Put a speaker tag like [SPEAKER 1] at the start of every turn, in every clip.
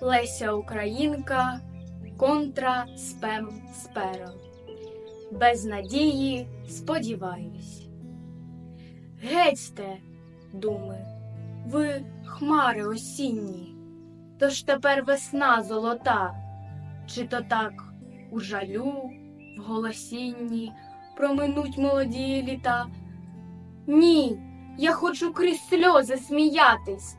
[SPEAKER 1] Леся Українка контра спем сперо. Без надії сподіваюсь. Гетьте, думи, ви хмари осінні, то ж тепер весна золота, чи то так у жалю, в голосінні проминуть молоді літа? Ні, я хочу крізь сльози сміятись,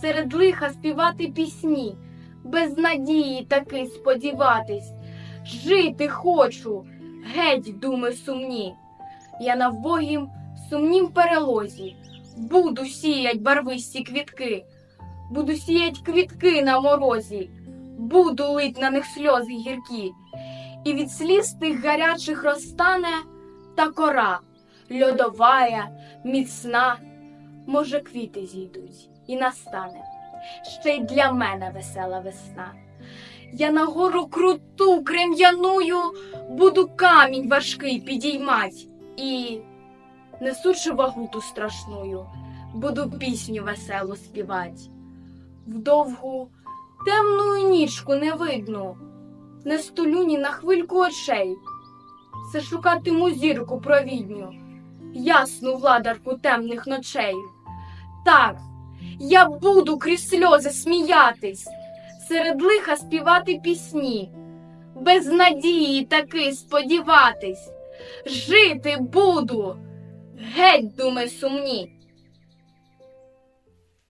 [SPEAKER 1] серед лиха співати пісні, без надії таки сподіватись. Жити хочу, геть думи сумні. Я на вбогім сумнім перелозі буду сіять барвисті квітки, буду сіять квітки на морозі, буду лить на них сльози гіркі, і від сліз тих гарячих розтане та кора, льодовая, міцна, може, квіти зійдуть і настане. Ще й для мене весела весна. Я на гору круту крем'яную буду камінь важкий підіймать і, несучи вагу ту страшную, буду пісню веселу співать. Вдовгу темну нічку не видно, не столю ні на хвильку очей. Все шукатиму зірку провідню, ясну владарку темних ночей. Так, я буду крізь сльози сміятись, серед лиха співати пісні, без надії таки сподіватись, жити буду, геть думи сумні.